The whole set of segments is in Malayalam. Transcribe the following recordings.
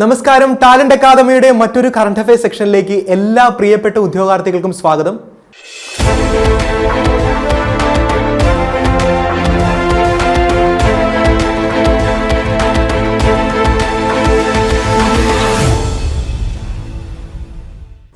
നമസ്കാരം. ടാലന്റ് അക്കാദമിയുടെ മറ്റൊരു കറണ്ട് അഫയർ സെക്ഷനിലേക്ക് എല്ലാ പ്രിയപ്പെട്ട ഉദ്യോഗാർത്ഥികൾക്കും സ്വാഗതം.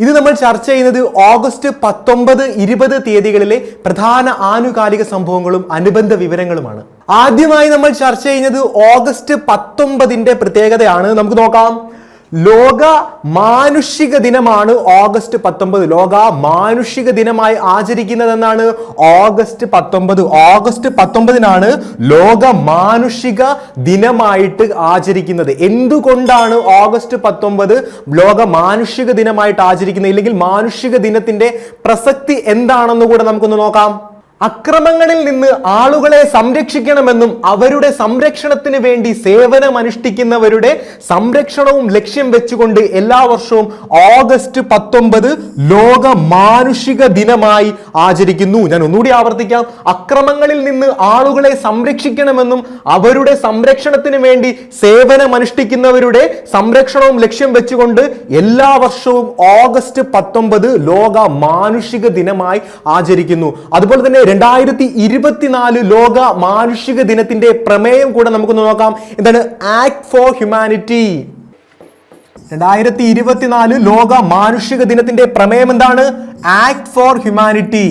ഇത് നമ്മൾ ചർച്ച ചെയ്യുന്നത് ഓഗസ്റ്റ് പത്തൊമ്പത് ഇരുപത് തീയതികളിലെ പ്രധാന ആനുകാലിക സംഭവങ്ങളും അനുബന്ധ വിവരങ്ങളുമാണ്. ആദ്യമായി നമ്മൾ ചർച്ച ചെയ്യുന്നത് ഓഗസ്റ്റ് പത്തൊമ്പതിന്റെ പ്രത്യേകതയാണ്. നമുക്ക് നോക്കാം. ലോക മാനുഷിക ദിനമാണ് ഓഗസ്റ്റ് പത്തൊമ്പത്. ലോക മാനുഷിക ദിനമായി ആചരിക്കുന്നതെന്നാണ് ഓഗസ്റ്റ് പത്തൊമ്പത്. ഓഗസ്റ്റ് പത്തൊമ്പതിനാണ് ലോക മാനുഷിക ദിനമായിട്ട് ആചരിക്കുന്നത്. എന്തുകൊണ്ടാണ് ഓഗസ്റ്റ് പത്തൊമ്പത് ലോക മാനുഷിക ദിനമായിട്ട് ആചരിക്കുന്നത്? ഇല്ലെങ്കിൽ മാനുഷിക ദിനത്തിന്റെ പ്രസക്തി എന്താണെന്ന് കൂടെ നമുക്കൊന്ന് നോക്കാം. അക്രമങ്ങളിൽ നിന്ന് ആളുകളെ സംരക്ഷിക്കണമെന്നും അവരുടെ സംരക്ഷണത്തിന് വേണ്ടി സേവനമനുഷ്ഠിക്കുന്നവരുടെ സംരക്ഷണവും ലക്ഷ്യം വെച്ചുകൊണ്ട് എല്ലാ വർഷവും ഓഗസ്റ്റ് പത്തൊമ്പത് ലോക മാനുഷിക ദിനമായി ആചരിക്കുന്നു. ഞാൻ ഒന്നുകൂടി ആവർത്തിക്കാം. അക്രമങ്ങളിൽ നിന്ന് ആളുകളെ സംരക്ഷിക്കണമെന്നും അവരുടെ സംരക്ഷണത്തിന് വേണ്ടി സേവനമനുഷ്ഠിക്കുന്നവരുടെ സംരക്ഷണവും ലക്ഷ്യം വെച്ചുകൊണ്ട് എല്ലാ വർഷവും ഓഗസ്റ്റ് പത്തൊമ്പത് ലോക മാനുഷിക ദിനമായി ആചരിക്കുന്നു. അതുപോലെ തന്നെ രണ്ടായിരത്തി ഇരുപത്തിനാല് ലോക മാനുഷിക ദിനത്തിന്റെ പ്രമേയം കൂടെ നമുക്കൊന്ന് നോക്കാം. എന്താണ്? ആക്ട് ഫോർ ഹ്യൂമാനിറ്റി രണ്ടായിരത്തി ഇരുപത്തിനാല് ലോക മാനുഷിക ദിനത്തിന്റെ പ്രമേയം എന്താണ്? Act for humanity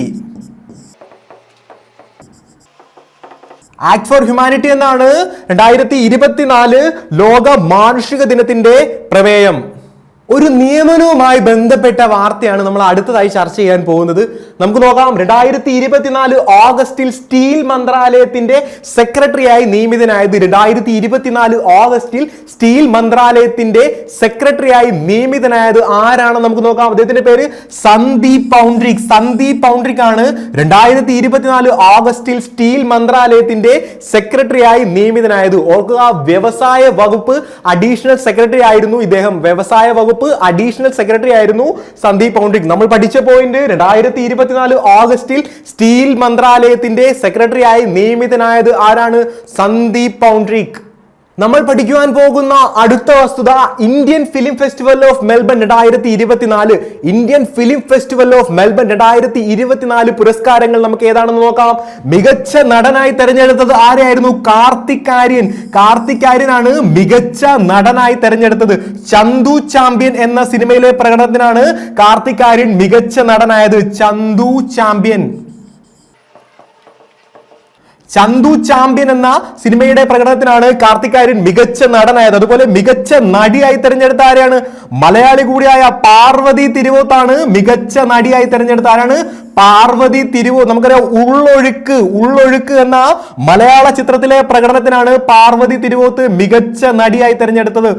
act for humanity എന്നാണ് രണ്ടായിരത്തി ഇരുപത്തിനാല് ലോക മാനുഷിക ദിനത്തിന്റെ പ്രമേയം. ഒരു നിയമനവുമായി ബന്ധപ്പെട്ട വാർത്തയാണ് നമ്മൾ അടുത്തതായി ചർച്ച ചെയ്യാൻ പോകുന്നത്. നമുക്ക് നോക്കാം. രണ്ടായിരത്തി ഇരുപത്തിനാല് ഓഗസ്റ്റിൽ സ്റ്റീൽ മന്ത്രാലയത്തിന്റെ സെക്രട്ടറിയായി നിയമിതനായത് രണ്ടായിരത്തി ഇരുപത്തിനാല് ഓഗസ്റ്റിൽ സ്റ്റീൽ മന്ത്രാലയത്തിന്റെ സെക്രട്ടറിയായി നിയമിതനായത് ആരാണെന്ന് നമുക്ക് നോക്കാം. അദ്ദേഹത്തിന്റെ പേര് സന്ദീപ് പൗണ്ട്രിക്. സന്ദീപ് പൗണ്ട്രിക് ആണ് രണ്ടായിരത്തി ഇരുപത്തിനാല് ഓഗസ്റ്റിൽ സ്റ്റീൽ മന്ത്രാലയത്തിന്റെ സെക്രട്ടറിയായി നിയമിതനായത്. ഓർക്കുക വ്യവസായ വകുപ്പ് അഡീഷണൽ സെക്രട്ടറി ആയിരുന്നു ഇദ്ദേഹം. വ്യവസായ വകുപ്പ് അഡീഷണൽ സെക്രട്ടറി ആയിരുന്നു സന്ദീപ് പൗണ്ടിക് നമ്മൾ പഠിച്ച പോയിന്റ് രണ്ടായിരത്തി ഇരുപത്തിനാല് ഓഗസ്റ്റിൽ സ്റ്റീൽ മന്ത്രാലയത്തിന്റെ സെക്രട്ടറി ആയി നിയമിതനായത് ആരാണ്? സന്ദീപ് പൗണ്ട്രിക്. നമ്മൾ പഠിക്കുവാൻ പോകുന്ന അടുത്ത വസ്തുത Indian film festival of Melbourne രണ്ടായിരത്തി ഇരുപത്തിനാല് Indian film festival of Melbourne രണ്ടായിരത്തി ഇരുപത്തിനാല് പുരസ്കാരങ്ങൾ നമുക്ക് ഏതാണെന്ന് നോക്കാം. മികച്ച നടനായി തെരഞ്ഞെടുത്തത് ആരെയായിരുന്നു? കാർത്തിക് ആര്യൻ കാർത്തിക് ആര്യനാണ് മികച്ച നടനായി തെരഞ്ഞെടുത്തത്. ചന്തു ചാമ്പ്യൻ എന്ന സിനിമയിലെ പ്രകടനത്തിനാണ് കാർത്തിക് ആര്യൻ മികച്ച നടനായത്. ചന്തു ചാമ്പ്യൻ. ചന്തു ചാമ്പ്യൻ എന്ന സിനിമയുടെ പ്രകടനത്തിനാണ് കാർത്തികാര്യൻ മികച്ച നടനായത്. അതുപോലെ മികച്ച നടിയായി തെരഞ്ഞെടുത്ത ആരാണ്? മലയാളി കൂടിയായ പാർവതി തിരുവോത്താണ് മികച്ച നടിയായി തെരഞ്ഞെടുത്ത ആരാണ്? പാർവതി തിരുവോ നമുക്കറിയാം ഉള്ളൊഴുക്ക് ഉള്ളൊഴുക്ക് എന്ന മലയാള ചിത്രത്തിലെ പ്രകടനത്തിനാണ് പാർവതി തിരുവോത്ത് മികച്ച നടിയായി തെരഞ്ഞെടുത്തത്.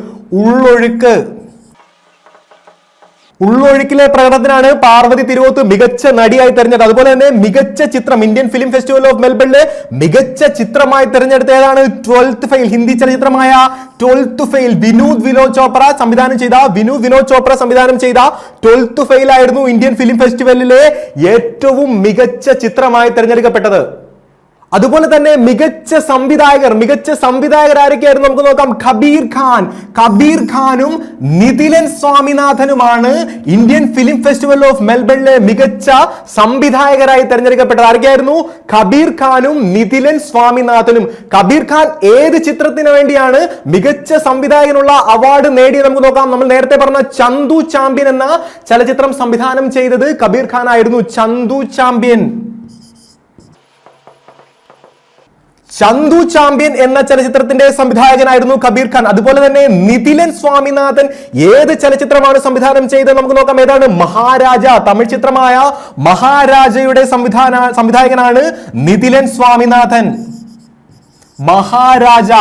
ഉള്ളൊഴുക്ക്. ഉള്ളൊഴുക്കിലെ പ്രകടനത്തിനാണ് പാർവതി തിരുവോത്ത് മികച്ച നടിയായി തെരഞ്ഞെടുത്തത്. അതുപോലെ തന്നെ മികച്ച ചിത്രം ഇന്ത്യൻ ഫിലിം ഫെസ്റ്റിവൽ ഓഫ് മെൽബണിലെ മികച്ച ചിത്രമായി തെരഞ്ഞെടുത്ത ഏതാണ് ട്വൽത്ത് ഫെയിൽ ഹിന്ദി ചലച്ചിത്രമായ ട്വൽത്ത് ഫെയിൽ വിനോദ് വിനോദ് ചോപ്ര സംവിധാനം ചെയ്ത വിനു വിനോദ് ചോപ്ര സംവിധാനം ചെയ്ത ട്വൽത്ത് ഫെയിൽ ആയിരുന്നു ഇന്ത്യൻ ഫിലിം ഫെസ്റ്റിവലിലെ ഏറ്റവും മികച്ച ചിത്രമായി തെരഞ്ഞെടുക്കപ്പെട്ടത്. അതുപോലെ തന്നെ മികച്ച സംവിധായകർ മികച്ച സംവിധായകർ ആരൊക്കെയായിരുന്നു നമുക്ക് നോക്കാം. കബീർ ഖാൻ. കബീർ ഖാനും നിതിലൻ സ്വാമിനാഥനുമാണ് ഇന്ത്യൻ ഫിലിം ഫെസ്റ്റിവൽ ഓഫ് മെൽബണിലെ മികച്ച സംവിധായകരായി തെരഞ്ഞെടുക്കപ്പെട്ടത്. ആരൊക്കെയായിരുന്നു? കബീർ ഖാനും നിതിലൻ സ്വാമിനാഥനും. കബീർ ഖാൻ ഏത് ചിത്രത്തിന് വേണ്ടിയാണ് മികച്ച സംവിധായകനുള്ള അവാർഡ് നേടിയത് നമുക്ക് നോക്കാം. നമ്മൾ നേരത്തെ പറഞ്ഞ ചന്തു ചാമ്പ്യൻ എന്ന ചലച്ചിത്രം സംവിധാനം ചെയ്തത് കബീർ ഖാൻ ആയിരുന്നു ചന്തു ചാമ്പ്യൻ. ചന്തു ചാമ്പ്യൻ എന്ന ചലച്ചിത്രത്തിന്റെ സംവിധായകനായിരുന്നു കബീർ ഖാൻ. അതുപോലെ തന്നെ നിതിലൻ സ്വാമിനാഥൻ ഏത് ചലച്ചിത്രമാണ് സംവിധാനം ചെയ്തത് നമുക്ക് നോക്കാം. ഏതാണ്? മഹാരാജ തമിഴ് ചിത്രമായ മഹാരാജയുടെ സംവിധാന സംവിധായകനാണ് Nithilan Swaminathan. Maharaja.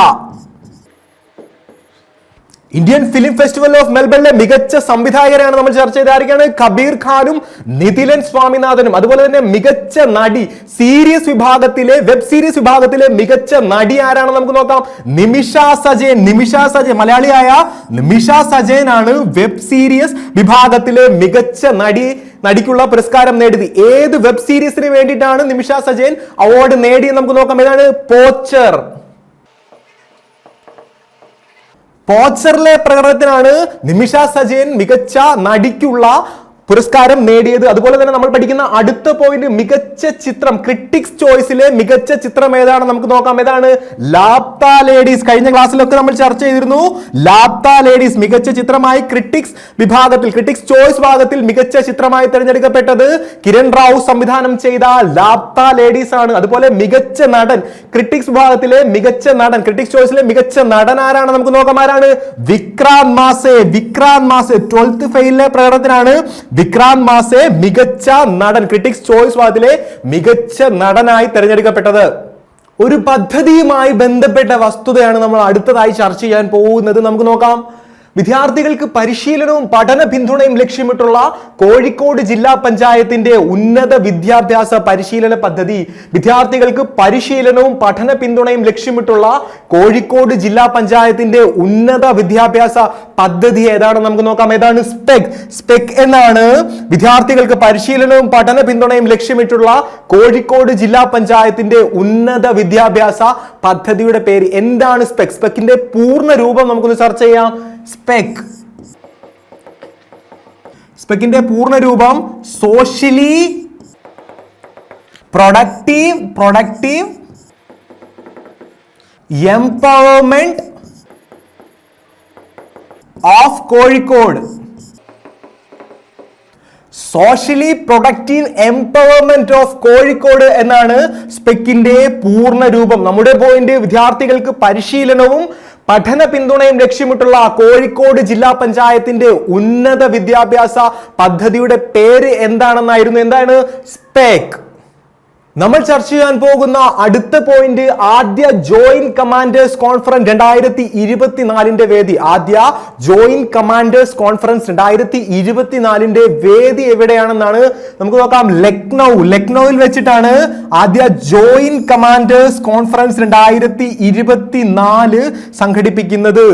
Indian film festival of മെൽബണിലെ മികച്ച സംവിധായകരാണ് നമ്മൾ ചർച്ച ചെയ്ത കബീർ ഖാനും നിതിലൻ സ്വാമിനാഥനും. അതുപോലെ തന്നെ മികച്ച നടി സീരീസ് വിഭാഗത്തിലെ വെബ് സീരീസ് വിഭാഗത്തിലെ മികച്ച നടി ആരാണെന്ന് നമുക്ക് നോക്കാം. നിമിഷ സജയൻ. നിമിഷ സജയൻ. മലയാളിയായ നിമിഷ സജയനാണ് വെബ് സീരീസ് വിഭാഗത്തിലെ മികച്ച നടി നടിക്കുള്ള പുരസ്കാരം നേടിയത്. ഏത് വെബ് സീരീസിന് വേണ്ടിയിട്ടാണ് നിമിഷ സജയൻ അവാർഡ് നേടിയെന്ന് നമുക്ക് നോക്കാം. ഏതാണ്? പോച്ചർ. പോച്ചറിലെ പ്രകടനത്തിനാണ് നിമിഷ സജയൻ മികച്ച നടിക്കുള്ള പുരസ്കാരം നേടിയത്. അതുപോലെ തന്നെ നമ്മൾ പഠിക്കുന്ന അടുത്ത പോയിന്റ് മികച്ച ചിത്രം ക്രിട്ടിക്സ് ചോയ്സിലെ മികച്ച ചിത്രം ഏതാണ്? നമുക്ക് നോക്കാം. ഏതാണ്? ലാപ്ത ലേഡീസ് കഴിഞ്ഞ ക്ലാസ്സിലൊക്കെ നമ്മൾ ചർച്ച ചെയ്തിരുന്നു. ലാപ്ത ലേഡീസ് മികച്ച ചിത്രമായി ക്രിട്ടിക്സ് വിഭാഗത്തിൽ ക്രിട്ടിക്സ് ചോയ്സ് ഭാഗത്തിൽ മികച്ച ചിത്രമായി തിരഞ്ഞെടുക്കപ്പെട്ടത് കിരൺ റാവു സംവിധാനം ചെയ്ത ലാപ്ത ലേഡീസ് ആണ്. അതുപോലെ മികച്ച നടൻ ക്രിട്ടിക്സ് വിഭാഗത്തിലെ മികച്ച നടൻ ക്രിട്ടിക്സ് ചോയ്സിലെ മികച്ച നടൻ ആരാണ്? നമുക്ക് നോക്കാം. ആരാണ്? വിക്രാന്ത് മാസെ. വിക്രാന്ത് മാസെ. ട്വൽത്ത് ഫെയിലിലെ പ്രകടനത്തിനാണ് വിക്രാന്ത് മാസെ മികച്ച നടൻ ക്രിട്ടിക്സ് ചോയ്സ് വാദിലെ മികച്ച നടനായി തിരഞ്ഞെടുക്കപ്പെട്ടത്. ഒരു പദ്ധതിയുമായി ബന്ധപ്പെട്ട വസ്തുതയാണ് നമ്മൾ അടുത്തതായി ചർച്ച ചെയ്യാൻ പോകുന്നത്. നമുക്ക് നോക്കാം. വിദ്യാർത്ഥികൾക്ക് പരിശീലനവും പഠന പിന്തുണയും ലക്ഷ്യമിട്ടുള്ള കോഴിക്കോട് ജില്ലാ പഞ്ചായത്തിന്റെ ഉന്നത വിദ്യാഭ്യാസ പരിശീലന പദ്ധതി. വിദ്യാർത്ഥികൾക്ക് പരിശീലനവും പഠന പിന്തുണയും ലക്ഷ്യമിട്ടുള്ള കോഴിക്കോട് ജില്ലാ പഞ്ചായത്തിന്റെ ഉന്നത വിദ്യാഭ്യാസ പദ്ധതി ഏതാണെന്ന് നമുക്ക് നോക്കാം. ഏതാണ്? സ്പെക്. സ്പെക് എന്നാണ് വിദ്യാർത്ഥികൾക്ക് പരിശീലനവും പഠന പിന്തുണയും ലക്ഷ്യമിട്ടുള്ള കോഴിക്കോട് ജില്ലാ പഞ്ചായത്തിന്റെ ഉന്നത വിദ്യാഭ്യാസ പദ്ധതിയുടെ പേര് എന്താണ് സ്പെക്? സ്പെക്കിന്റെ പൂർണ രൂപം നമുക്കൊന്ന് ചർച്ച ചെയ്യാം. സ്പെക്. സ്പെക്കിന്റെ പൂർണ രൂപം socially productive productive empowerment of Kozhikode. Socially productive empowerment of Kozhikode എന്നാണ് സ്പെക്കിന്റെ പൂർണ രൂപം നമ്മുടെ പോയിന്റ് വിദ്യാർത്ഥികൾക്ക് പരിശീലനവും പഠന പിന്തുണയും ലക്ഷ്യമിട്ടുള്ള കോഴിക്കോട് ജില്ലാ പഞ്ചായത്തിന്റെ ഉന്നത വിദ്യാഭ്യാസ പദ്ധതിയുടെ പേര് എന്താണെന്നായിരുന്നു? എന്താണ് സ്പെക് നമ്മൾ ചർച്ച ചെയ്യാൻ പോകുന്ന അടുത്ത പോയിന്റ് ആദ്യ ജോയിന്റ് കമാൻഡേഴ്സ് കോൺഫറൻസ് രണ്ടായിരത്തി ഇരുപത്തിനാലിന്റെ വേദി. ആദ്യ ജോയിന്റ് കമാൻഡേഴ്സ് കോൺഫറൻസ് രണ്ടായിരത്തി ഇരുപത്തിനാലിന്റെ വേദി എവിടെയാണെന്നാണ് നമുക്ക് നോക്കാം. ലക്നൗ. ലക്നൌവിൽ വെച്ചിട്ടാണ് ആദ്യ ജോയിന്റ് കമാൻഡേഴ്സ് കോൺഫറൻസ് രണ്ടായിരത്തി ഇരുപത്തിനാല് സംഘടിപ്പിക്കുന്നത്.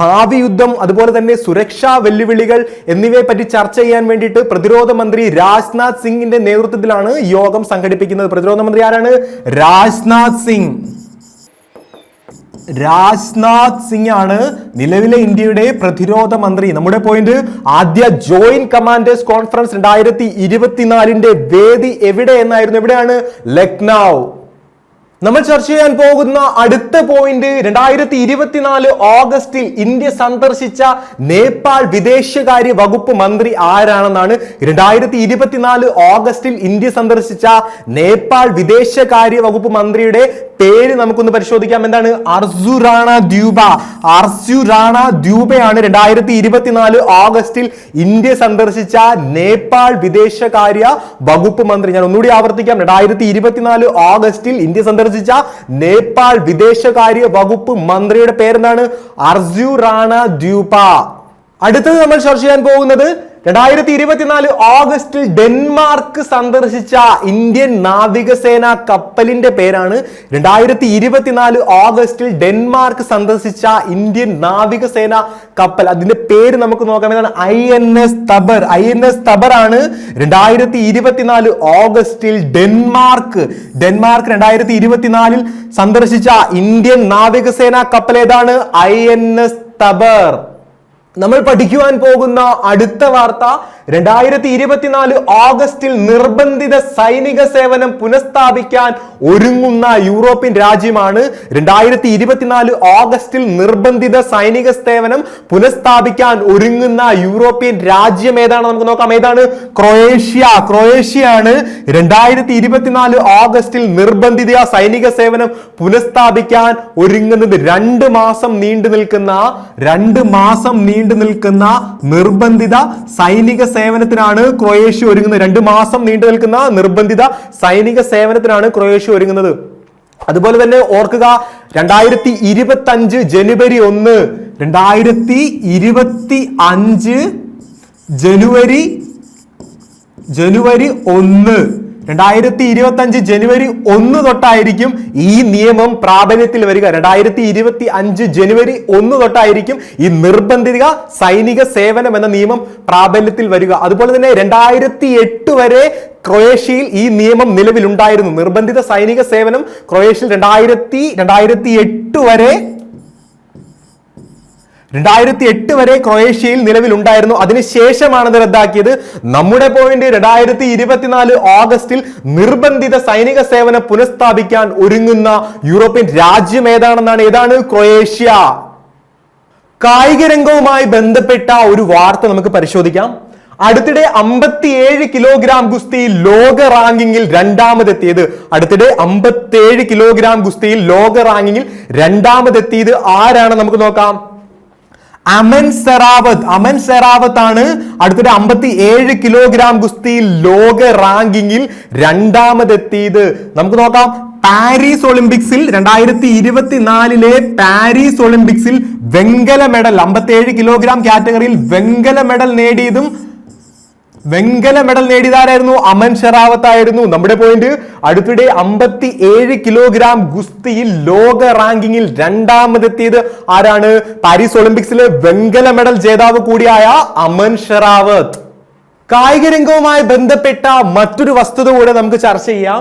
ഭാവി യുദ്ധം അതുപോലെ തന്നെ സുരക്ഷാ വെല്ലുവിളികൾ എന്നിവയെ പറ്റി ചർച്ച ചെയ്യാൻ വേണ്ടിയിട്ട് പ്രതിരോധ മന്ത്രി രാജ്നാഥ് സിംഗിന്റെ നേതൃത്വത്തിലാണ് യോഗം സംഘടിപ്പിക്കുന്നത്. പ്രതിരോധ മന്ത്രി ആരാണ്? രാജ്നാഥ് സിംഗ്. രാജ്നാഥ് സിംഗ് ആണ് നിലവിലെ ഇന്ത്യയുടെ പ്രതിരോധ മന്ത്രി നമ്മുടെ പോയിന്റ് ആദ്യ ജോയിന്റ് കമാൻഡേഴ്സ് കോൺഫറൻസ് രണ്ടായിരത്തി ഇരുപത്തിനാലിന്റെ വേദി എവിടെ എന്നായിരുന്നു? എവിടെയാണ്? ലക്നൗ. നമ്മൾ ചർച്ച ചെയ്യാൻ പോകുന്ന അടുത്ത പോയിന്റ് രണ്ടായിരത്തി ഇരുപത്തിനാല് ഓഗസ്റ്റിൽ ഇന്ത്യ സന്ദർശിച്ച നേപ്പാൾ വിദേശകാര്യ വകുപ്പ് മന്ത്രി ആരാണെന്നാണ് രണ്ടായിരത്തി ഇരുപത്തിനാല് ഓഗസ്റ്റിൽ ഇന്ത്യ സന്ദർശിച്ച നേപ്പാൾ വിദേശകാര്യ വകുപ്പ് മന്ത്രിയുടെ പേര് നമുക്കൊന്ന് പരിശോധിക്കാം. എന്താണ്? അർസുറാണ ദ്യൂബ. അർസുറാണ ദ്യൂബയാണ് രണ്ടായിരത്തി ഇരുപത്തിനാല് ഓഗസ്റ്റിൽ ഇന്ത്യ സന്ദർശിച്ച നേപ്പാൾ വിദേശകാര്യ വകുപ്പ് മന്ത്രി. ഞാൻ ഒന്നുകൂടി ആവർത്തിക്കാം. രണ്ടായിരത്തി ഇരുപത്തിനാല് ഓഗസ്റ്റിൽ ഇന്ത്യ സന്ദർശിച്ച നേപ്പാൾ വിദേശകാര്യ വകുപ്പ് മന്ത്രിയുടെ പേരെന്താണ്? അർജു റാണ ദ്യൂപ. അടുത്തത് നമ്മൾ ചർച്ച ചെയ്യാൻ പോകുന്നത് രണ്ടായിരത്തി ഇരുപത്തിനാല് ഓഗസ്റ്റിൽ ഡെൻമാർക്ക് സന്ദർശിച്ച ഇന്ത്യൻ നാവികസേന കപ്പലിന്റെ പേരാണ് രണ്ടായിരത്തി ഇരുപത്തിനാല് ഓഗസ്റ്റിൽ ഡെൻമാർക്ക് സന്ദർശിച്ച ഇന്ത്യൻ നാവികസേന കപ്പൽ. അതിന്റെ പേര് നമുക്ക് നോക്കാം. I N S Tabar. I N S Tabar ആണ് രണ്ടായിരത്തി ഇരുപത്തിനാല് ഓഗസ്റ്റിൽ ഡെൻമാർക്ക് ഡെൻമാർക്ക് രണ്ടായിരത്തി ഇരുപത്തിനാലിൽ സന്ദർശിച്ച ഇന്ത്യൻ നാവികസേന കപ്പൽ ഏതാണ്? I N S Tabar. നമ്മൾ പഠിക്കുവാൻ പോകുന്ന അടുത്ത വാർത്ത രണ്ടായിരത്തി ഇരുപത്തിനാല് ഓഗസ്റ്റിൽ നിർബന്ധിത സൈനിക സേവനം പുനഃസ്ഥാപിക്കാൻ ഒരുങ്ങുന്ന യൂറോപ്യൻ രാജ്യമാണ്. രണ്ടായിരത്തി ഇരുപത്തിനാല് ഓഗസ്റ്റിൽ നിർബന്ധിത സൈനിക സേവനം പുനഃസ്ഥാപിക്കാൻ ഒരുങ്ങുന്ന യൂറോപ്യൻ രാജ്യം ഏതാണ്? നമുക്ക് നോക്കാം. ഏതാണ്? ക്രൊയേഷ്യ. ക്രൊയേഷ്യ ആണ് രണ്ടായിരത്തി ഇരുപത്തിനാല് ഓഗസ്റ്റിൽ നിർബന്ധിത സൈനിക സേവനം പുനഃസ്ഥാപിക്കാൻ ഒരുങ്ങുന്നത്. രണ്ട് മാസം നീണ്ടു നിൽക്കുന്ന രണ്ട് മാസം നീണ്ടു നിൽക്കുന്ന നിർബന്ധിത സൈനിക സേവനത്തിനാണ് ക്രൊയേഷ്യ ഒരുങ്ങുന്നത്. രണ്ട് മാസം നീണ്ടു നിൽക്കുന്ന നിർബന്ധിത സൈനിക സേവനത്തിനാണ് ക്രൊയേഷ്യ ഒരുങ്ങുന്നത്. അതുപോലെ തന്നെ ഓർക്കുക രണ്ടായിരത്തി ഇരുപത്തി അഞ്ച് ജനുവരി ഒന്ന് രണ്ടായിരത്തി ഇരുപത്തി അഞ്ച് ജനുവരി ജനുവരി ഒന്ന്. രണ്ടായിരത്തി ഇരുപത്തി അഞ്ച് ജനുവരി ഒന്ന് തൊട്ടായിരിക്കും ഈ നിയമം പ്രാബല്യത്തിൽ വരിക. രണ്ടായിരത്തി ഇരുപത്തി അഞ്ച് ജനുവരി ഒന്ന് തൊട്ടായിരിക്കും ഈ നിർബന്ധിത സൈനിക സേവനം എന്ന നിയമം പ്രാബല്യത്തിൽ വരിക. അതുപോലെ തന്നെ രണ്ടായിരത്തി എട്ട് വരെ ക്രൊയേഷ്യയിൽ ഈ നിയമം നിലവിലുണ്ടായിരുന്നു. നിർബന്ധിത സൈനിക സേവനം ക്രൊയേഷ്യയിൽ രണ്ടായിരത്തി രണ്ടായിരത്തി എട്ട് വരെ രണ്ടായിരത്തി എട്ട് വരെ ക്രൊയേഷ്യയിൽ നിലവിലുണ്ടായിരുന്നു. അതിനുശേഷമാണ് ഇത് റദ്ദാക്കിയത്. നമ്മുടെ പോയിന്റ് രണ്ടായിരത്തി ഇരുപത്തിനാല് ഓഗസ്റ്റിൽ നിർബന്ധിത സൈനിക സേവനം പുനഃസ്ഥാപിക്കാൻ ഒരുങ്ങുന്ന യൂറോപ്യൻ രാജ്യം ഏതാണെന്നാണ്? ഏതാണ്? ക്രൊയേഷ്യ. കായിക രംഗവുമായി ബന്ധപ്പെട്ട ഒരു വാർത്ത നമുക്ക് പരിശോധിക്കാം. അടുത്തിടെ അമ്പത്തിയേഴ് കിലോഗ്രാം ഗുസ്തി ലോക റാങ്കിങ്ങിൽ രണ്ടാമതെത്തിയത്. അടുത്തിടെ അമ്പത്തിയേഴ് കിലോഗ്രാം ഗുസ്തിയിൽ ലോക റാങ്കിങ്ങിൽ രണ്ടാമതെത്തിയത് ആരാണ് നമുക്ക് നോക്കാം. അമൻ സെറാവത്ത്. അമൻ സെറാവത്ത് ആണ് അടുത്തൊരു അമ്പത്തി ഏഴ് കിലോഗ്രാം ഗുസ്തിയിൽ ലോക റാങ്കിങ്ങിൽ രണ്ടാമതെത്തിയത്. നമുക്ക് നോക്കാം. പാരീസ് ഒളിമ്പിക്സിൽ രണ്ടായിരത്തി ഇരുപത്തിനാലിലെ പാരീസ് ഒളിമ്പിക്സിൽ വെങ്കല മെഡൽ അമ്പത്തിയേഴ് കിലോഗ്രാം കാറ്റഗറിയിൽ വെങ്കല മെഡൽ നേടിയതും വെങ്കല മെഡൽ നേടിയതാരായിരുന്നു? അമൻ ഷെറാവത്ത് ആയിരുന്നു നമ്മുടെ പോയിന്റ് അടുത്തിടെ അമ്പത്തി ഏഴ് കിലോഗ്രാം ഗുസ്തിയിൽ ലോക റാങ്കിങ്ങിൽ രണ്ടാമതെത്തിയത് ആരാണ്? പാരീസ് ഒളിമ്പിക്സിലെ വെങ്കല മെഡൽ ജേതാവ് കൂടിയായ അമൻ ഷെറാവത്ത്. കായിക രംഗവുമായി ബന്ധപ്പെട്ട മറ്റൊരു വസ്തുത കൂടെ നമുക്ക് ചർച്ച ചെയ്യാം.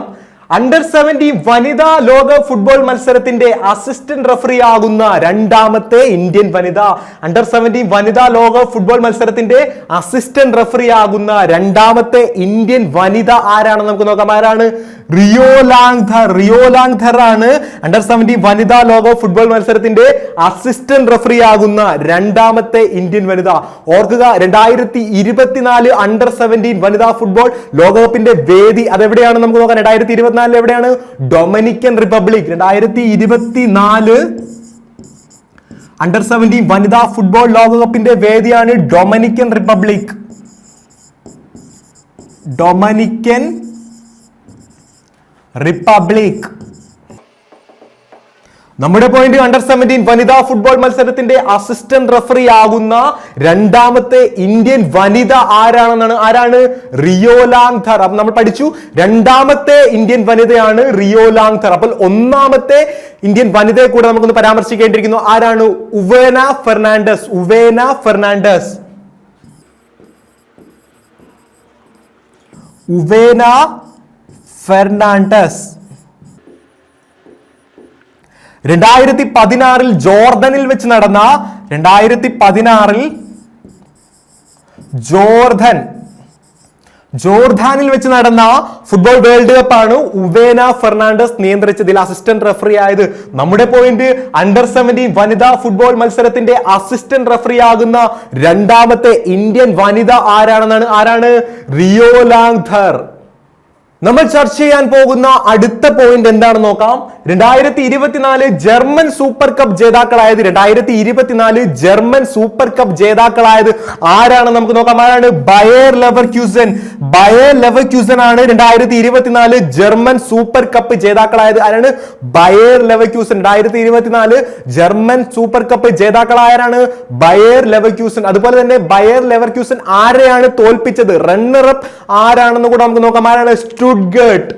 അണ്ടർ സെവന്റീൻ വനിതാ ലോക ഫുട്ബോൾ മത്സരത്തിന്റെ അസിസ്റ്റന്റ് റഫറി ആകുന്ന രണ്ടാമത്തെ ഇന്ത്യൻ വനിത. അണ്ടർ സെവന്റീൻ വനിതാ ലോക ഫുട്ബോൾ മത്സരത്തിന്റെ അസിസ്റ്റന്റ് റഫറി ആകുന്ന രണ്ടാമത്തെ ഇന്ത്യൻ വനിത ആരാണെന്ന് നമുക്ക് നോക്കാം. ആരാണ്? റിയോ ലാങ്ധർ. റിയോ ലാങ്ധർ ആണ് അണ്ടർ സെവന്റീൻ വനിതാ ലോക ഫുട്ബോൾ മത്സരത്തിന്റെ അസിസ്റ്റന്റ് റഫറി ആകുന്ന രണ്ടാമത്തെ ഇന്ത്യൻ വനിത. ഓർക്കുക രണ്ടായിരത്തി ഇരുപത്തിനാല് അണ്ടർ സെവന്റീൻ വനിതാ ഫുട്ബോൾ ലോകകപ്പിന്റെ വേദി അതെവിടെയാണ് നമുക്ക് നോക്കാം. രണ്ടായിരത്തി ഇരുപത്തിനാലിൽ എവിടെയാണ്? ഡൊമിനിക്കൻ റിപ്പബ്ലിക് രണ്ടായിരത്തി ഇരുപത്തി നാല് അണ്ടർ സെവന്റീൻ വനിതാ ഫുട്ബോൾ ലോകകപ്പിന്റെ വേദിയാണ് ഡൊമിനിക്കൻ റിപ്പബ്ലിക്. Dominican Republic. നമ്മുടെ പോയിന്റ് അണ്ടർ സെവന്റീൻ വനിതാ ഫുട്ബോൾ മത്സരത്തിന്റെ അസിസ്റ്റന്റ് റഫറി ആകുന്ന രണ്ടാമത്തെ ഇന്ത്യൻ വനിത ആരാണെന്നാണ്? ആരാണ്? റിയോലാങ് ധർ അപ്പൊ നമ്മൾ പഠിച്ചു. രണ്ടാമത്തെ ഇന്ത്യൻ വനിതയാണ് റിയോലാങ് ധർ അപ്പോൾ ഒന്നാമത്തെ ഇന്ത്യൻ വനിതയെ കൂടെ നമുക്കൊന്ന് പരാമർശിക്കേണ്ടിയിരിക്കുന്നു. ആരാണ്? ഉവേന ഫെർണാണ്ടസ്. ഉവേന ഫെർണാണ്ടസ്. ഉവേന ഫെർണാണ്ടസ്. രണ്ടായിരത്തി പതിനാറിൽ ജോർദനിൽ വെച്ച് നടന്ന രണ്ടായിരത്തി പതിനാറിൽ ജോർദൻ ജോർദാനിൽ വെച്ച് നടന്ന ഫുട്ബോൾ വേൾഡ് കപ്പ് ആണ് ഉവേന ഫെർണാണ്ടസ് നിയന്ത്രിച്ചതിൽ അസിസ്റ്റന്റ് റഫറി ആയത് നമ്മുടെ പോയിന്റ് അണ്ടർ സെവന്റീൻ വനിതാ ഫുട്ബോൾ മത്സരത്തിന്റെ അസിസ്റ്റന്റ് റഫറി ആകുന്ന രണ്ടാമത്തെ ഇന്ത്യൻ വനിത ആരാണെന്നാണ്? ആരാണ്? റിയോ ലാങ്ധർ നമ്മൾ ചർച്ച ചെയ്യാൻ പോകുന്ന അടുത്ത പോയിന്റ് എന്താണെന്ന് നോക്കാം. രണ്ടായിരത്തി ഇരുപത്തിനാല് ജർമ്മൻ സൂപ്പർ കപ്പ് ജേതാക്കളായത് രണ്ടായിരത്തി ഇരുപത്തിനാല് ജർമ്മൻ സൂപ്പർ കപ്പ് ജേതാക്കളായത് ആരാണ്? നമുക്ക് നോക്കാം. ആരാണ്? Bayer Leverkusen Bayer Leverkusen ആണ് രണ്ടായിരത്തി ഇരുപത്തിനാല് ജർമ്മൻ സൂപ്പർ കപ്പ് ജേതാക്കളായത്. ആരാണ്? ബയർ ലെവർ ക്യൂസൻ രണ്ടായിരത്തി ഇരുപത്തിനാല് ജർമ്മൻ സൂപ്പർ കപ്പ് ജേതാക്കളായവരാണ് ബയർ ലെവർ ക്യൂസൻ അതുപോലെ തന്നെ ബയർ ലെവർ ക്യൂസൻ ആരെയാണ് തോൽപ്പിച്ചത്? റണ്ണറപ്പ് ആരാണെന്ന് കൂടെ നമുക്ക് നോക്കാം. ആരാണ്? സ്റ്റുഡ്ഗേർട്ട്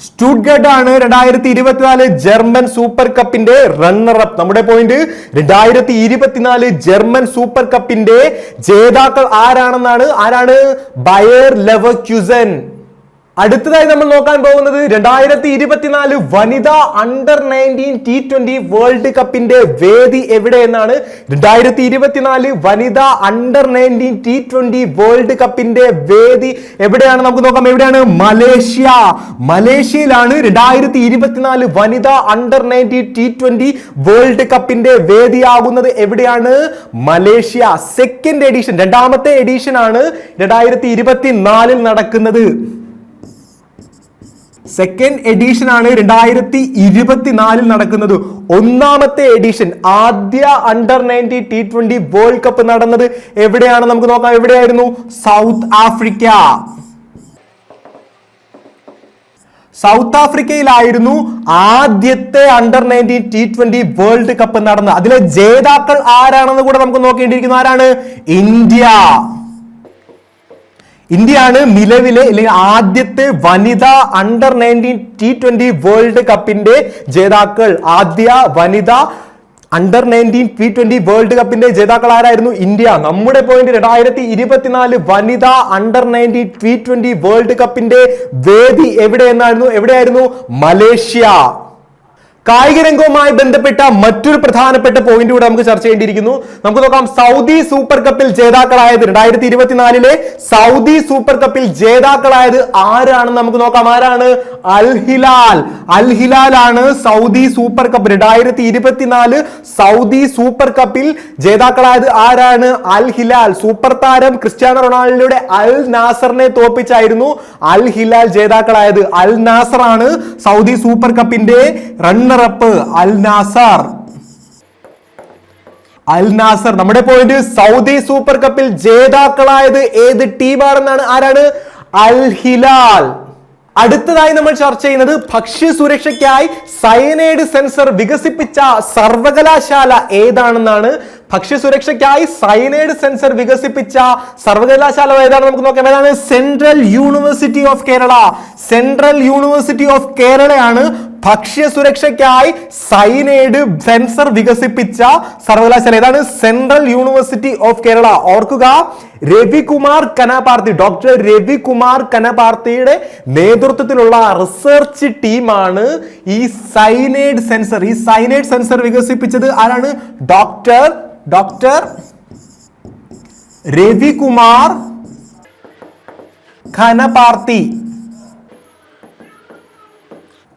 സ്റ്റുഡ്ഗട്ട് ആണ് രണ്ടായിരത്തി ഇരുപത്തിനാല് ജർമ്മൻ സൂപ്പർ കപ്പിന്റെ റണ്ണർ അപ്പ് നമ്മുടെ പോയിന്റ് രണ്ടായിരത്തി ഇരുപത്തിനാല് ജർമ്മൻ സൂപ്പർ കപ്പിന്റെ ജേതാക്കൾ ആരാണെന്നാണ്? ആരാണ്? ബയർ ലെവക്യുസൻ അടുത്തതായി നമ്മൾ നോക്കാൻ പോകുന്നത് രണ്ടായിരത്തി ഇരുപത്തിനാല് വനിതാ under nineteen T twenty world കപ്പിന്റെ വേദി എവിടെ എന്നാണ് രണ്ടായിരത്തി ഇരുപത്തിനാല് വനിതാ under nineteen T twenty world കപ്പിന്റെ വേദി എവിടെയാണ്? നമുക്ക് നോക്കാം എവിടെയാണ്? മലേഷ്യ. മലേഷ്യയിലാണ് രണ്ടായിരത്തി ഇരുപത്തിനാല് വനിതാ under nineteen T twenty world കപ്പിന്റെ വേദിയാകുന്നത് എവിടെയാണ്? മലേഷ്യ. സെക്കൻഡ് എഡിഷൻ രണ്ടാമത്തെ എഡിഷൻ ആണ് രണ്ടായിരത്തി ഇരുപത്തിനാലിൽ നടക്കുന്നത്. സെക്കൻഡ് എഡിഷൻ ആണ് രണ്ടായിരത്തി ഇരുപത്തിനാലിൽ നടക്കുന്നത്. ഒന്നാമത്തെ എഡിഷൻ ആദ്യ under ninety T twenty world cup നടന്നത് എവിടെയാണ്? നമുക്ക് നോക്കാം. എവിടെയായിരുന്നു? സൗത്ത് ആഫ്രിക്ക സൗത്ത് ആഫ്രിക്കയിലായിരുന്നു ആദ്യത്തെ under nineteen T twenty world cup നടന്നത്. അതിലെ ജേതാക്കൾ ആരാണെന്ന് കൂടെ നമുക്ക് നോക്കേണ്ടിയിരിക്കുന്നു. ആരാണ്? ഇന്ത്യ. ഇന്ത്യയാണ് നിലവിലെ അല്ലെങ്കിൽ ആദ്യത്തെ വനിതാ under nineteen T twenty world കപ്പിന്റെ ജേതാക്കൾ. ആദ്യ വനിതാ under nineteen T twenty world കപ്പിന്റെ ജേതാക്കൾ ആരായിരുന്നു? ഇന്ത്യ. നമ്മുടെ പോയിന്റ് രണ്ടായിരത്തി ഇരുപത്തിനാല് വനിതാ under nineteen T twenty world കപ്പിന്റെ വേദി എവിടെ എന്നായിരുന്നു എവിടെയായിരുന്നു? മലേഷ്യ. കായിക രംഗവുമായി ബന്ധപ്പെട്ട മറ്റൊരു പ്രധാനപ്പെട്ട പോയിന്റ് കൂടെ നമുക്ക് ചർച്ച ചെയ്യേണ്ടിയിരിക്കുന്നു. നമുക്ക് നോക്കാം. സൗദി സൂപ്പർ കപ്പിൽ ജേതാക്കളായത് രണ്ടായിരത്തി ഇരുപത്തിനാലിലെ സൗദി സൂപ്പർ കപ്പിൽ ജേതാക്കളായത് ആരാണെന്ന് നമുക്ക് നോക്കാം. ആരാണ്? Al Hilal. അൽ ഹിലാൽ ആണ് സൗദി സൂപ്പർ കപ്പ് രണ്ടായിരത്തി ഇരുപത്തിനാല് സൗദി സൂപ്പർ കപ്പിൽ ജേതാക്കളായത് ആരാണ്? Al Hilal. സൂപ്പർ താരം ക്രിസ്ത്യാനോ റൊണാൾഡോയുടെ അൽ നാസറിനെ തോപ്പിച്ചായിരുന്നു അൽ ഹിലാൽ ജേതാക്കളായത്. അൽ നാസർ ആണ് സൗദി സൂപ്പർ കപ്പിന്റെ runner up Al Nassr. Al Nassr നമ്മുടെ പോയിന്റ് സൗദി സൂപ്പർ കപ്പിൽ ജേതാക്കളായത് ഏത് ടീമാണെന്നാണ് ആരാണ്? Al Hilal. അടുത്തതായി നമ്മൾ ചർച്ച ചെയ്യുന്നത് ഭക്ഷ്യ സുരക്ഷയ്ക്കായി സയനൈഡ് സെൻസർ വികസിപ്പിച്ച സർവകലാശാല ഏതാണെന്നാണ്? ഭക്ഷ്യ സുരക്ഷയ്ക്കായി സയനൈഡ് സെൻസർ വികസിപ്പിച്ച സർവകലാശാല ഏതാണ്? നമുക്ക് നോക്കാം. ഏതാണ്? Central university of Kerala central university of കേരളയാണ് ഭക്ഷ്യ സുരക്ഷയ്ക്കായി സൈനേഡ് സെൻസർ വികസിപ്പിച്ച സർവകലാശാല. ഏതാണ് സെൻട്രൽ യൂണിവേഴ്സിറ്റി ഓഫ് കേരള. ഓർക്കുക രവികുമാർ കനപാർത്തി ഡോക്ടർ രവികുമാർ കനപാർത്തിയുടെ നേതൃത്വത്തിലുള്ള റിസർച്ച് ടീമാണ് ഈ സൈനേഡ് സെൻസർ. ഈ സൈനേഡ് സെൻസർ വികസിപ്പിച്ചത് ആരാണ്? Doctor doctor Ravikumar Kanaparthi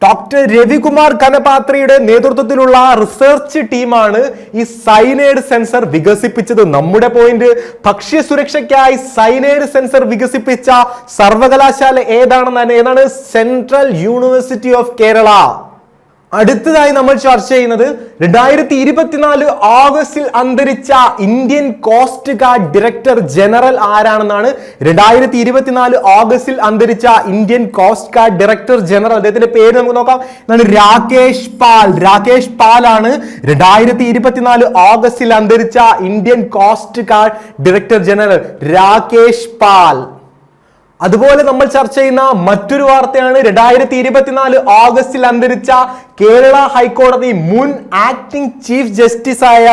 doctor Ravikumar കനപാത്രയുടെ നേതൃത്വത്തിലുള്ള റിസർച്ച് ടീമാണ് ഈ സൈനൈഡ് സെൻസർ വികസിപ്പിച്ചത്. നമ്മുടെ പോയിന്റ് ഭക്ഷ്യ സുരക്ഷയ്ക്കായി സൈനൈഡ് സെൻസർ വികസിപ്പിച്ച സർവകലാശാല ഏതാണെന്നാണ് ഏതാണ്? Central university of Kerala. അടുത്തതായി നമ്മൾ ചർച്ച ചെയ്യുന്നത് രണ്ടായിരത്തി ഇരുപത്തിനാല് ഓഗസ്റ്റിൽ അന്തരിച്ച Indian coast guard director general ആരാണെന്നാണ് രണ്ടായിരത്തി ഇരുപത്തിനാല് ഓഗസ്റ്റിൽ അന്തരിച്ച Indian coast guard director general. അദ്ദേഹത്തിന്റെ പേര് നമുക്ക് നോക്കാം. എന്നാണ് രാകേഷ് പാൽ. രാകേഷ് പാൽ ആണ് രണ്ടായിരത്തി ഇരുപത്തിനാല് ഓഗസ്റ്റിൽ അന്തരിച്ച Indian coast guard director general. Rakesh Pal. അതുപോലെ നമ്മൾ ചർച്ച ചെയ്യുന്ന മറ്റൊരു വാർത്തയാണ് രണ്ടായിരത്തി ഇരുപത്തിനാല് ഓഗസ്റ്റിൽ അന്തരിച്ച കേരള ഹൈക്കോടതി മുൻ ആക്ടിംഗ് ചീഫ് ജസ്റ്റിസ് ആയ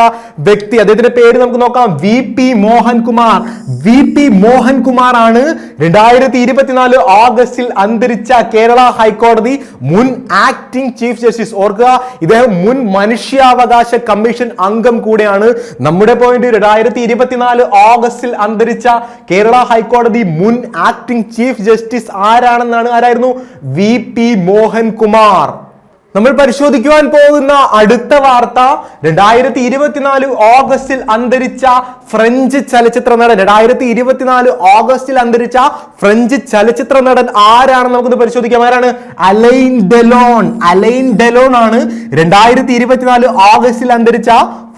വ്യക്തി അദ്ദേഹത്തിന്റെ പേര് നമുക്ക് നോക്കാം. V P Mohankumar. V P Mohankumar ആണ് രണ്ടായിരത്തി ഇരുപത്തിനാല് ഓഗസ്റ്റിൽ അന്തരിച്ച കേരള ഹൈക്കോടതി മുൻ ആക്ടിംഗ് ചീഫ് ജസ്റ്റിസ് ഓർക്കുക ഇദ്ദേഹം മുൻ മനുഷ്യാവകാശ കമ്മീഷൻ അംഗം കൂടെയാണ്. നമ്മുടെ പോയിന്റ് രണ്ടായിരത്തി ഇരുപത്തിനാല് ഓഗസ്റ്റിൽ അന്തരിച്ച കേരള ഹൈക്കോടതി മുൻ ആക്ടിംഗ് ചീഫ് ജസ്റ്റിസ് ആരാണെന്നാണ്? ആരായിരുന്നു? V P Mohankumar. നമ്മൾ പരിശോധിക്കുവാൻ പോകുന്ന അടുത്ത വാർത്ത രണ്ടായിരത്തി ഇരുപത്തിനാല് ഓഗസ്റ്റിൽ അന്തരിച്ച ഫ്രഞ്ച് ചലച്ചിത്ര നടൻ. രണ്ടായിരത്തി ഇരുപത്തിനാല് ഓഗസ്റ്റിൽ അന്തരിച്ച ഫ്രഞ്ച് ചലച്ചിത്ര നടൻ ആരാണെന്ന് നമുക്കൊന്ന് പരിശോധിക്കാം. ആരാണ്? Alain Delon. അലൈൻ ഡെലോൺ ആണ് രണ്ടായിരത്തി ഇരുപത്തിനാല് ഓഗസ്റ്റിൽ അന്തരിച്ച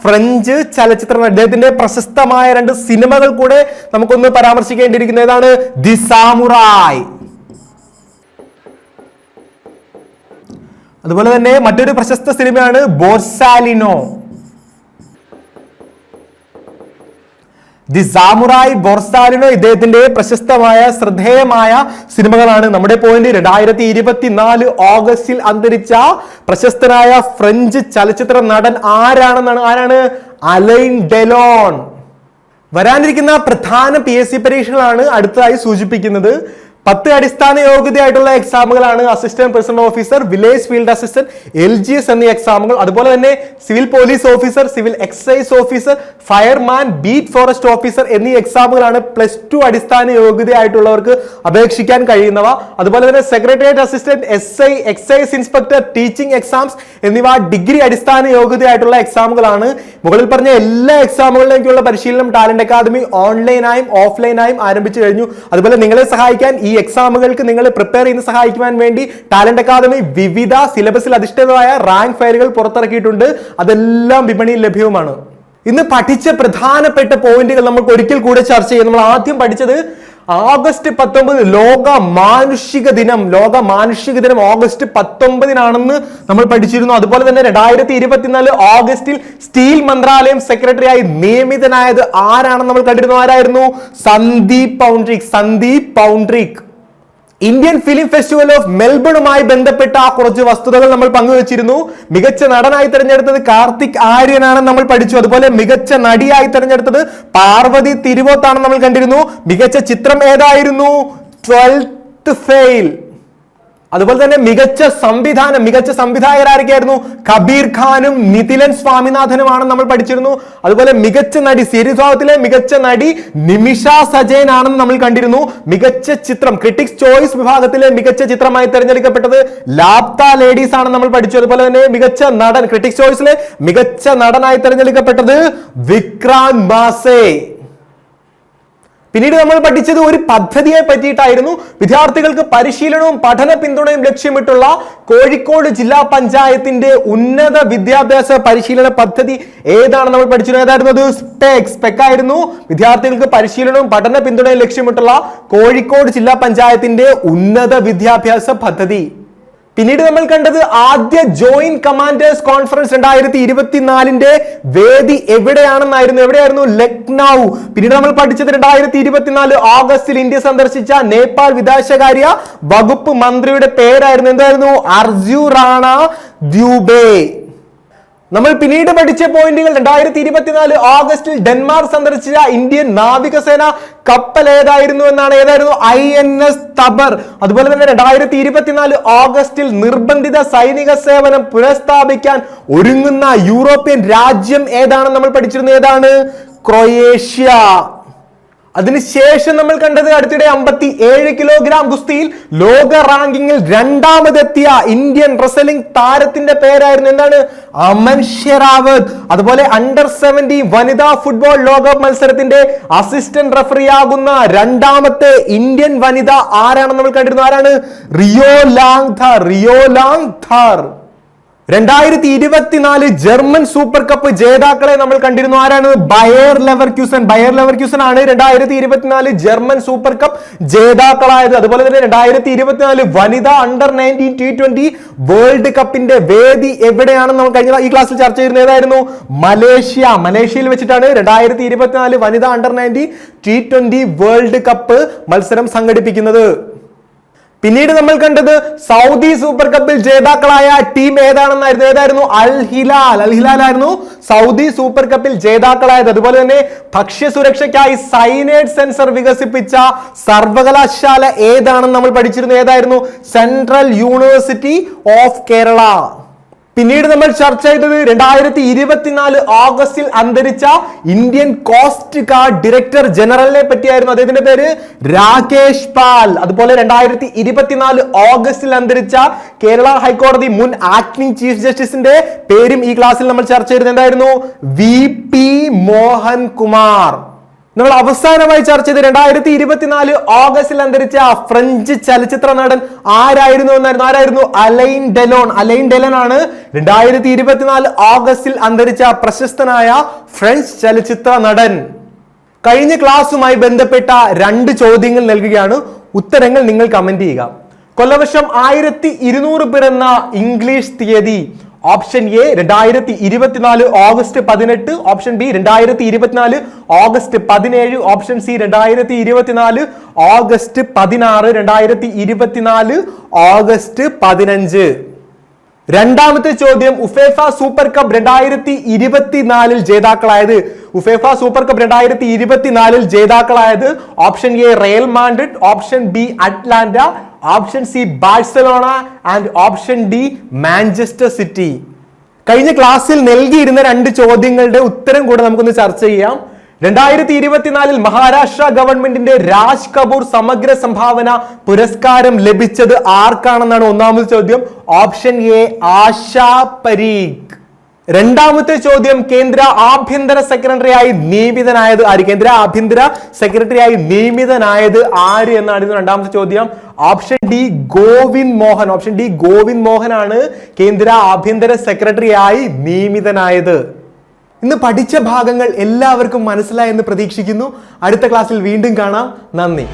ഫ്രഞ്ച് ചലച്ചിത്ര അദ്ദേഹത്തിന്റെ പ്രശസ്തമായ രണ്ട് സിനിമകൾ കൂടെ നമുക്കൊന്ന് പരാമർശിക്കേണ്ടിയിരിക്കുന്ന ഏതാണ്? The Samurai. അതുപോലെ തന്നെ മറ്റൊരു പ്രശസ്ത സിനിമയാണ് ബോർസാലിനോ. ദി സാമുറായ് ബോർസാലിനോ ഇദ്ദേഹത്തിന്റെ പ്രശസ്തമായ ശ്രദ്ധേയമായ സിനിമകളാണ് നമ്മുടെ പോയിന്റ് രണ്ടായിരത്തി ഇരുപത്തിനാല് ഓഗസ്റ്റിൽ അന്തരിച്ച പ്രശസ്തനായ ഫ്രഞ്ച് ചലച്ചിത്ര നടൻ ആരാണെന്നാണ്? ആരാണ്? Alain Delon. വരാനിരിക്കുന്ന പ്രധാന പി എസ് സി പരീക്ഷകളാണ് അടുത്തതായി സൂചിപ്പിക്കുന്നത്. പത്ത് അടിസ്ഥാന യോഗ്യതയായിട്ടുള്ള എക്സാമുകളാണ് assistant personnel officer village field assistant L G S എന്നീ എക്സാമുകൾ അതുപോലെ തന്നെ civil police officer civil excise officer fireman beat forest officer എന്നീ എക്സാമുകളാണ് പ്ലസ് ടു അടിസ്ഥാന യോഗ്യതയായിട്ടുള്ളവർക്ക് അപേക്ഷിക്കാൻ കഴിയുന്നവ. അതുപോലെ തന്നെ secretariat assistant S I excise inspector teaching exams എന്നിവ ഡിഗ്രി അടിസ്ഥാന യോഗ്യതയായിട്ടുള്ള എക്സാമുകളാണ് മുകളിൽ പറഞ്ഞ എല്ലാ എക്സാമുകളിലേക്കുള്ള പരിശീലനം ടാലന്റ് അക്കാദമി ഓൺലൈനായും ഓഫ്ലൈനായും ആരംഭിച്ചു കഴിഞ്ഞു. അതുപോലെ നിങ്ങളെ സഹായിക്കാൻ ഈ എക്സാമുകൾക്ക് നിങ്ങൾ പ്രിപ്പയർ ചെയ്യുന്ന സഹായിക്കുവാൻ വേണ്ടി ടാലന്റ് അക്കാദമി വിവിധ സിലബസിൽ അധിഷ്ഠിതമായ റാങ്ക് ഫയലുകൾ പുറത്തിറക്കിയിട്ടുണ്ട്. അതെല്ലാം വിപണിയിൽ ലഭ്യവുമാണ്. ഇന്ന് പഠിച്ച പ്രധാനപ്പെട്ട പോയിന്റുകൾ നമുക്ക് ഒരിക്കൽ കൂടെ ചർച്ച ചെയ്യാം. നമ്മൾ ആദ്യം പഠിച്ചത് ഓഗസ്റ്റ് പത്തൊമ്പത് ലോക മാനുഷിക ദിനം. ലോക മാനുഷിക ദിനം ഓഗസ്റ്റ് പത്തൊമ്പതിനാണെന്ന് നമ്മൾ പഠിച്ചിരുന്നു. അതുപോലെ തന്നെ രണ്ടായിരത്തി ഇരുപത്തിനാല് ഓഗസ്റ്റിൽ സ്റ്റീൽ മന്ത്രാലയം സെക്രട്ടറിയായി നിയമിതനായത് ആരാണെന്ന് നമ്മൾ കണ്ടിരുന്നു? ആരായിരുന്നു? Sandeep Poundrik. Sandeep Poundrik. Indian film festival of മെൽബണുമായി ബന്ധപ്പെട്ട കുറച്ച് വസ്തുതകൾ നമ്മൾ പങ്കുവച്ചിരുന്നു. മികച്ച നടനായി തിരഞ്ഞെടുത്തത് കാർത്തിക് ആര്യനാണെന്ന് നമ്മൾ പഠിച്ചു. അതുപോലെ മികച്ച നടിയായി തിരഞ്ഞെടുത്തത് പാർവതി തിരുവോത്താണെന്ന് നമ്മൾ കണ്ടിരുന്നു. മികച്ച ചിത്രം ഏതായിരുന്നു? ട്വൽത്ത് ഫെയിൽ അതുപോലെ തന്നെ മികച്ച സംവിധാനം മികച്ച സംവിധായകരായിരിക്കായിരുന്നു കബീർ ഖാനും നിതിലൻ സ്വാമിനാഥനുമാണെന്ന് നമ്മൾ പഠിച്ചിരുന്നു. അതുപോലെ മികച്ച നടി സിരിസ്വാഭത്തിലെ മികച്ച നടി നിമിഷ സജയൻ ആണെന്ന് നമ്മൾ കണ്ടിരുന്നു. മികച്ച ചിത്രം ക്രിട്ടിക്സ് ചോയ്സ് വിഭാഗത്തിലെ മികച്ച ചിത്രമായി തിരഞ്ഞെടുക്കപ്പെട്ടത് ലാപ്ത ലേഡീസ് ആണെന്ന് നമ്മൾ പഠിച്ചു. അതുപോലെ തന്നെ മികച്ച നടൻ ക്രിട്ടിക്സ് ചോയ്സിലെ മികച്ച നടനായി തിരഞ്ഞെടുക്കപ്പെട്ടത് വിക്രാന്ത് മാസേ. പിന്നീട് നമ്മൾ പഠിച്ചത് ഒരു പദ്ധതിയെ പറ്റിയിട്ടായിരുന്നു. വിദ്യാർത്ഥികൾക്ക് പരിശീലനവും പഠന പിന്തുണയും ലക്ഷ്യമിട്ടുള്ള കോഴിക്കോട് ജില്ലാ പഞ്ചായത്തിന്റെ ഉന്നത വിദ്യാഭ്യാസ പരിശീലന പദ്ധതി ഏതാണ് നമ്മൾ പഠിച്ചത് ഏതായിരുന്നു അത്? സ്പെക് സ്പെക് ആയിരുന്നു. വിദ്യാർത്ഥികൾക്ക് പരിശീലനവും പഠന പിന്തുണയും ലക്ഷ്യമിട്ടുള്ള കോഴിക്കോട് ജില്ലാ പഞ്ചായത്തിന്റെ ഉന്നത വിദ്യാഭ്യാസ പദ്ധതി. പിന്നീട് നമ്മൾ കണ്ടത് ആദ്യ ജോയിന്റ് കമാൻഡേഴ്സ് കോൺഫറൻസ് രണ്ടായിരത്തി ഇരുപത്തിനാലിന്റെ വേദി എവിടെയാണെന്നായിരുന്നു? എവിടെയായിരുന്നു? ലക്നൗ. പിന്നീട് നമ്മൾ പഠിച്ചത് രണ്ടായിരത്തി ഇരുപത്തിനാല് ഓഗസ്റ്റിൽ ഇന്ത്യ സന്ദർശിച്ച നേപ്പാൾ വിദേശകാര്യ വകുപ്പ് മന്ത്രിയുടെ പേരായിരുന്നു. എന്തായിരുന്നു? അർജു റാണ ദ്യൂബേ. നമ്മൾ പിന്നീട് പഠിച്ച പോയിന്റുകൾ രണ്ടായിരത്തി ഇരുപത്തിനാല് ഓഗസ്റ്റിൽ ഡെൻമാർക്ക് സന്ദർശിച്ച ഇന്ത്യൻ നാവികസേന കപ്പൽ ഏതായിരുന്നു എന്നാണ്? ഏതായിരുന്നു? I N S Tabar. അതുപോലെ തന്നെ രണ്ടായിരത്തി ഇരുപത്തിനാല് ഓഗസ്റ്റിൽ നിർബന്ധിത സൈനിക സേവനം പുനഃസ്ഥാപിക്കാൻ ഒരുങ്ങുന്ന യൂറോപ്യൻ രാജ്യം ഏതാണെന്ന് നമ്മൾ പഠിച്ചിരുന്നത്? ഏതാണ്? ക്രൊയേഷ്യ. അതിനുശേഷം നമ്മൾ കണ്ടത് അടുത്തിടെ അമ്പത്തി ഏഴ് കിലോഗ്രാം ഗുസ്തിയിൽ ലോക റാങ്കിങ്ങിൽ രണ്ടാമതെത്തിയ ഇന്ത്യൻ റെസലിംഗ് താരത്തിന്റെ പേരായിരുന്നു എന്താണ്? അമൻ ഷെറാവത്ത്. അതുപോലെ അണ്ടർ സെവന്റി വനിതാ ഫുട്ബോൾ ലോകകപ്പ് മത്സരത്തിന്റെ അസിസ്റ്റന്റ് റഫറി ആകുന്ന രണ്ടാമത്തെ ഇന്ത്യൻ വനിത ആരാണെന്ന് നമ്മൾ കണ്ടിരുന്നു? ആരാണ്? റിയോ ലാങ് ധാർ റിയോ ലാങ് ഥാർ രണ്ടായിരത്തി ഇരുപത്തിനാല് ജർമ്മൻ സൂപ്പർ കപ്പ് ജേതാക്കളെ നമ്മൾ കണ്ടിരുന്നു. ആരാണ്? Bayer Leverkusen Bayer Leverkusen ആണ് രണ്ടായിരത്തി ഇരുപത്തിനാല് ജർമ്മൻ സൂപ്പർ കപ്പ് ജേതാക്കളായത്. അതുപോലെ തന്നെ രണ്ടായിരത്തി ഇരുപത്തിനാല് വനിതാ under nineteen T twenty world കപ്പിന്റെ വേദി എവിടെയാണെന്ന് നമ്മൾ കഴിഞ്ഞ ഈ ക്ലാസ്സിൽ ചർച്ച ചെയ്യുന്ന ഏതായിരുന്നു? മലേഷ്യ. മലേഷ്യയിൽ വെച്ചിട്ടാണ് രണ്ടായിരത്തി ഇരുപത്തിനാല് വനിതാ under nineteen T twenty world cup മത്സരം സംഘടിപ്പിക്കുന്നത്. പിന്നീട് നമ്മൾ കണ്ടത് സൗദി സൂപ്പർ കപ്പിൽ ജേതാക്കളായ ടീം ഏതാണെന്നായിരുന്നു? ഏതായിരുന്നു? Al Hilal. അൽ ഹിലാൽ ആയിരുന്നു സൗദി സൂപ്പർ കപ്പിൽ ജേതാക്കളായത്. അതുപോലെ തന്നെ ഭക്ഷ്യസുരക്ഷയ്ക്കായി സൈനേഡ് സെൻസർ വികസിപ്പിച്ച സർവകലാശാല ഏതാണെന്ന് നമ്മൾ പഠിച്ചിരുന്നു. ഏതായിരുന്നു? Central university of Kerala. പിന്നീട് നമ്മൾ ചർച്ച ചെയ്തത് രണ്ടായിരത്തി ഇരുപത്തിനാല് ഓഗസ്റ്റിൽ അന്തരിച്ച ഇന്ത്യൻ കോസ്റ്റ് ഗാർഡ് ഡയറക്ടർ ജനറലിനെ പറ്റിയായിരുന്നു അദ്ദേഹത്തിന്റെ പേര് രാകേഷ് പാൽ. അതുപോലെ രണ്ടായിരത്തി ഇരുപത്തിനാല് ഓഗസ്റ്റിൽ അന്തരിച്ച കേരള ഹൈക്കോടതി മുൻ ആക്ടിംഗ് ചീഫ് ജസ്റ്റിസിന്റെ പേരും ഈ ക്ലാസ്സിൽ നമ്മൾ ചർച്ച ചെയ്തത് എന്തായിരുന്നു? വി പി മോഹൻ കുമാർ നമ്മൾ അവസാനമായി ചർച്ച ചെയ്ത് രണ്ടായിരത്തി ഇരുപത്തിനാല് ഓഗസ്റ്റിൽ അന്തരിച്ച ഫ്രഞ്ച് ചലച്ചിത്ര നടൻ ആരായിരുന്നു എന്നായിരുന്നു? ആരായിരുന്നു? Align Delon. അലൈൻ ഡെലോൺ ആണ് രണ്ടായിരത്തി ഇരുപത്തിനാല് ഓഗസ്റ്റിൽ അന്തരിച്ച പ്രശസ്തനായ ഫ്രഞ്ച് ചലച്ചിത്ര നടൻ. കഴിഞ്ഞ ക്ലാസ്സുമായി ബന്ധപ്പെട്ട രണ്ട് ചോദ്യങ്ങൾ നൽകുകയാണ്. ഉത്തരങ്ങൾ നിങ്ങൾ കമന്റ് ചെയ്യുക. കൊല്ലവർഷം ആയിരത്തി ഇരുന്നൂറ് പിറന്ന ഇംഗ്ലീഷ് തീയതി ഓപ്ഷൻ എ രണ്ടായിരത്തി ഇരുപത്തിനാല് ഓഗസ്റ്റ് പതിനെട്ട് ഓപ്ഷൻ ബി രണ്ടായിരത്തി ഇരുപത്തിനാല് ഓഗസ്റ്റ് പതിനേഴ് ഓപ്ഷൻ സി രണ്ടായിരത്തി ഇരുപത്തിനാല് ഓഗസ്റ്റ് പതിനാറ് രണ്ടായിരത്തി ഇരുപത്തിനാല് ഓഗസ്റ്റ് പതിനഞ്ച്. രണ്ടാമത്തെ ചോദ്യം ഉഫേഫ സൂപ്പർ കപ്പ് രണ്ടായിരത്തി ഇരുപത്തിനാലിൽ ജേതാക്കളായത്? ഉഫേഫ സൂപ്പർ കപ്പ് രണ്ടായിരത്തി ഇരുപത്തിനാലിൽ ജേതാക്കളായത് option A Real Madrid option B Atalanta option C Barcelona and option D Manchester City കഴിഞ്ഞ ക്ലാസ്സിൽ നൽകിയിരുന്ന രണ്ട് ചോദ്യങ്ങളുടെ ഉത്തരം കൂടെ നമുക്കൊന്ന് ചർച്ച ചെയ്യാം. രണ്ടായിരത്തി ഇരുപത്തിനാലിൽ മഹാരാഷ്ട്ര ഗവൺമെന്റിന്റെ രാജ് കപൂർ സമഗ്ര സംഭാവന പുരസ്കാരം ലഭിച്ചത് ആർക്കാണെന്നാണ് ഒന്നാമത് ചോദ്യം. Option A Asha Parekh. രണ്ടാമത്തെ ചോദ്യം കേന്ദ്ര ആഭ്യന്തര സെക്രട്ടറിയായി നിയമിതനായത് ആര്? കേന്ദ്ര ആഭ്യന്തര സെക്രട്ടറിയായി നിയമിതനായത് ആര് എന്നാണ് രണ്ടാമത്തെ ചോദ്യം. Option D Govind Mohan. Option D Govind മോഹനാണ് കേന്ദ്ര ആഭ്യന്തര സെക്രട്ടറിയായി നിയമിതനായത്. ഇന്ന് പഠിച്ച ഭാഗങ്ങൾ എല്ലാവർക്കും മനസ്സിലായെന്ന് പ്രതീക്ഷിക്കുന്നു. അടുത്ത ക്ലാസ്സിൽ വീണ്ടും കാണാം. നന്ദി.